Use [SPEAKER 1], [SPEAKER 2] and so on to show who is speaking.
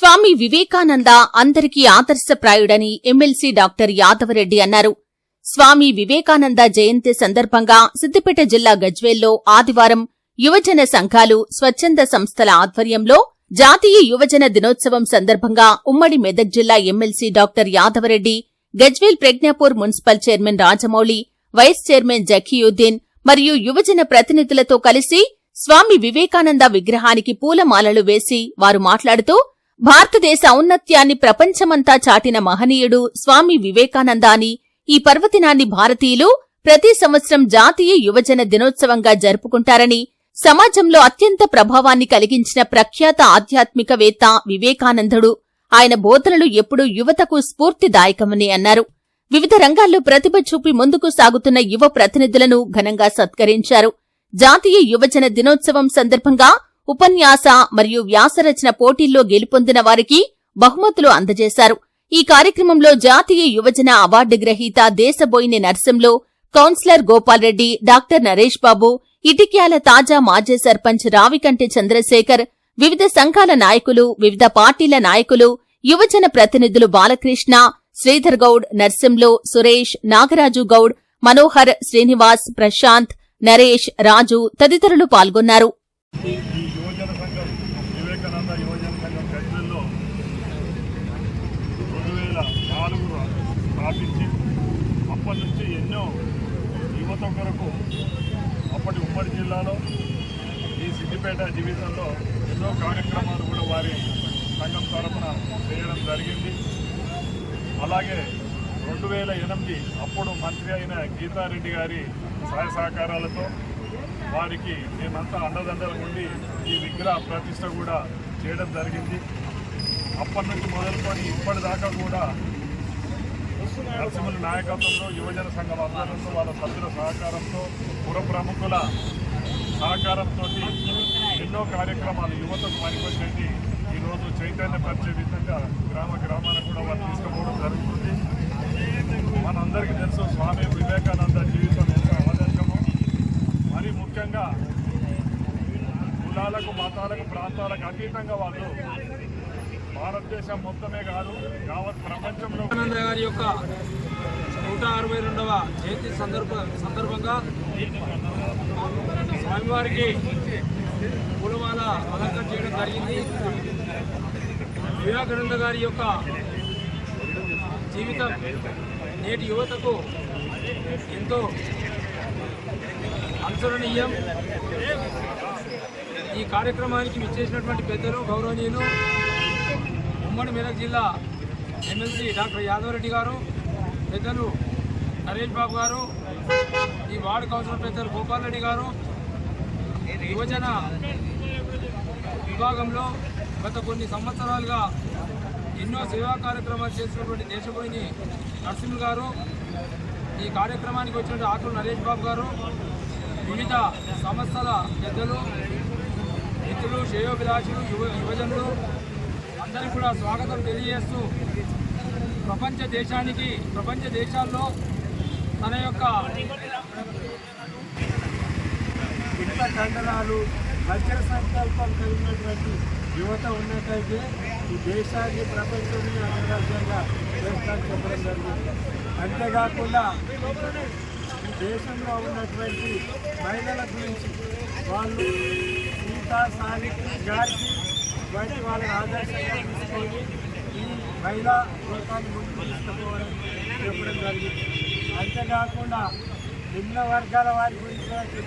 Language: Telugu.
[SPEAKER 1] స్వామి వివేకానంద అందరికీ ఆదర్శప్రాయుడని ఎమ్మెల్సీ డాక్టర్ యాదవరెడ్డి అన్నారు. స్వామి వివేకానంద జయంతి సందర్భంగా సిద్దిపేట జిల్లా గజ్వేల్లో ఆదివారం యువజన సంఘాలు స్వచ్ఛంద సంస్థల ఆధ్వర్యంలో జాతీయ యువజన దినోత్సవం సందర్భంగా ఉమ్మడి మెదక్ జిల్లా MLC doctor Yadava Reddy Gajwel Prajnapur municipal chairman Rajamouli vice chairman Zakiuddin మరియు యువజన ప్రతినిధులతో కలిసి స్వామి వివేకానంద విగ్రహానికి పూలమాలలు వేసి వారు మాట్లాడుతూ భారతదేశ ఔన్నత్యాన్ని ప్రపంచమంతా చాటిన మహనీయుడు స్వామి వివేకానంద అని ఈ పర్వదినాన్ని భారతీయులు ప్రతి సంవత్సరం జాతీయ యువజన దినోత్సవంగా జరుపుకుంటారని సమాజంలో అత్యంత ప్రభావాన్ని కలిగించిన ప్రఖ్యాత ఆధ్యాత్మికవేత్త వివేకానందుడు ఆయన బోధనలు ఎప్పుడూ యువతకు స్ఫూర్తిదాయకమని అన్నారు. వివిధ రంగాల్లో ప్రతిభ చూపి ముందుకు సాగుతున్న యువ ప్రతినిధులను ఘనంగా సత్కరించారు. జాతీయ యువజన దినోత్సవం సందర్భంగా ఉపన్యాస మరియు వ్యాసరచన పోటీల్లో గెలుపొందిన వారికి బహుమతులు అందజేశారు. ఈ కార్యక్రమంలో జాతీయ యువజన అవార్డు గ్రహీత దేశబోయిని నర్సంలో కౌన్సిలర్ గోపాల్ రెడ్డి డాక్టర్ నరేష్ బాబు ఇటిక్యాల తాజా మాజీ సర్పంచ్ రావికంటి చంద్రశేఖర్ వివిధ సంఘాల నాయకులు వివిధ పార్టీల నాయకులు యువజన ప్రతినిధులు బాలకృష్ణ శ్రీధర్ గౌడ్ నర్సింలో సురేష్ నాగరాజు గౌడ్ మనోహర్ శ్రీనివాస్ ప్రశాంత్ నరేష్ రాజు తదితరులు పాల్గొన్నారు
[SPEAKER 2] ఈ యువజన సంఘం వివేకానంద యువజన సంఘం గజ్వెల్లో రెండు వేల నాలుగులో స్థాపించి అప్పటి నుంచి ఎన్నో యువత కొరకు అప్పటి ఉమ్మడి జిల్లాలో ఈ సిద్దిపేట డివిజన్లో ఎన్నో కార్యక్రమాలు కూడా వారి సంఘం తరఫున చేయడం జరిగింది. అలాగే రెండు వేల ఎనిమిది అప్పుడు మంత్రి అయిన గీతారెడ్డి గారి సహాయ సహకారాలతో వారికి మేమంతా అండదండలు ఉండి ఈ విగ్రహ ప్రతిష్ట కూడా చేయడం జరిగింది. అప్పటి నుంచి మొదలుకొని ఇప్పటిదాకా కూడా నరసింహుల నాయకత్వంలో యువజన సంఘం ఆధ్వర్యంలో వాళ్ళ సభ్యుల సహకారంతో పుర ప్రముఖుల సహకారంతో ఎన్నో కార్యక్రమాలు యువతకు పనికొచ్చేటి. ఈరోజు చైతన్యపరిచే విధంగా గ్రామ గ్రామాన కూడా వారు తీసుకుపోవడం జరుగుతుంది. మనందరికీ తెలుసు స్వామి వివేకానంద జీవితం ఎంత అవదర్శము మరి ముఖ్యంగా కులాలకు మతాలకు ప్రాంతాలకు అతీతంగా వాళ్ళు భారతదేశం మొత్తమే కాదు యావత్ ప్రపంచంలో
[SPEAKER 3] గారి యొక్క నూట అరవై రెండవ జయంతి సందర్భ సందర్భంగా స్వామివారికి పూలమాల అలంకరణ చేయడం జరిగింది. వివేకానంద గారి యొక్క జీవితం నేటి యువతకు ఎంతో అనుసరణీయం. ఈ కార్యక్రమానికి విచ్చేసినటువంటి పెద్దలు గౌరవనీయులు ఉమ్మడి మెదక్ జిల్లా ఎమ్మెల్సీ డాక్టర్ యాదవరెడ్డి గారు పెద్దలు నరేష్ బాబు గారు ఈ వార్డు కౌన్సిలర్ పెద్దలు గోపాల్ రెడ్డి గారు యువజన విభాగంలో గత కొన్ని సంవత్సరాలుగా ఎన్నో సేవా కార్యక్రమాలు చేసినటువంటి దేశపోయిని నరసింహ గారు ఈ కార్యక్రమానికి వచ్చిన ఆకులు నరేష్ బాబు గారు వివిధ సంస్థల పెద్దలు మిత్రులు శ్రేయోభిలాషులు యువ యువజనులు అందరికీ కూడా స్వాగతం తెలియజేస్తూ ప్రపంచ దేశానికి ప్రపంచ దేశాల్లో తన యొక్క
[SPEAKER 4] ఇంత కండనాలు మధ్య సంకల్పం కలిగినటువంటి యువత ఉన్నట్టయితే ఈ దేశాన్ని ప్రపంచంలో అంతర్జాతీయంగా చేస్తాను చెప్పడం జరిగింది. అంతేకాకుండా ఈ దేశంలో ఉన్నటువంటి మహిళల గురించి వాళ్ళు సీతా సావిత్రి గారికి వంటి వాళ్ళని ఆదర్శంగా తీసుకొని ఈ మహిళా లోకాన్ని ముందుకు తీసుకుపోవడం చెప్పడం జరిగింది. అంతేకాకుండా నిమ్న వర్గాల వారి గురించి కూడా చెప్పడం